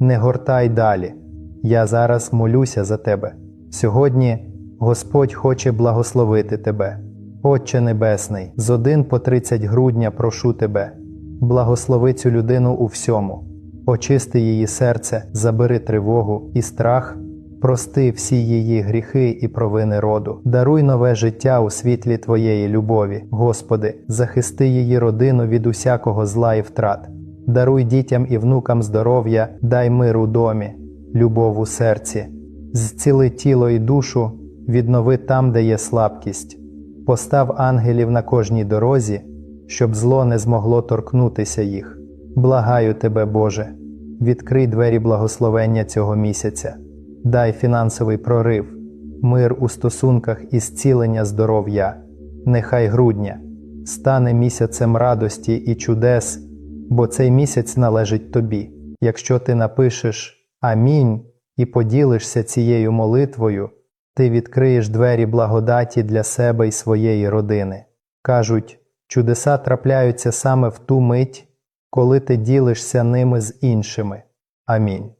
не гортай далі. Я зараз молюся за тебе. Сьогодні Господь хоче благословити тебе. Отче Небесний, з 1 по 30 грудня прошу тебе, благослови цю людину у всьому, очисти її серце, забери тривогу і страх, прости всі її гріхи і провини роду, даруй нове життя у світлі Твоєї любові, Господи, захисти її родину від усякого зла і втрат, даруй дітям і внукам здоров'я, дай мир у домі, любов у серці, зціли тіло і душу, віднови там, де є слабкість. Постав ангелів на кожній дорозі, щоб зло не змогло торкнутися їх. Благаю тебе, Боже, відкрий двері благословення цього місяця, дай фінансовий прорив, мир у стосунках і зцілення здоров'я. Нехай грудня стане місяцем радості і чудес, бо цей місяць належить тобі. Якщо ти напишеш Амінь і поділишся цією молитвою, ти відкриєш двері благодаті для себе і своєї родини. Кажуть, чудеса трапляються саме в ту мить, коли ти ділишся ними з іншими. Амінь.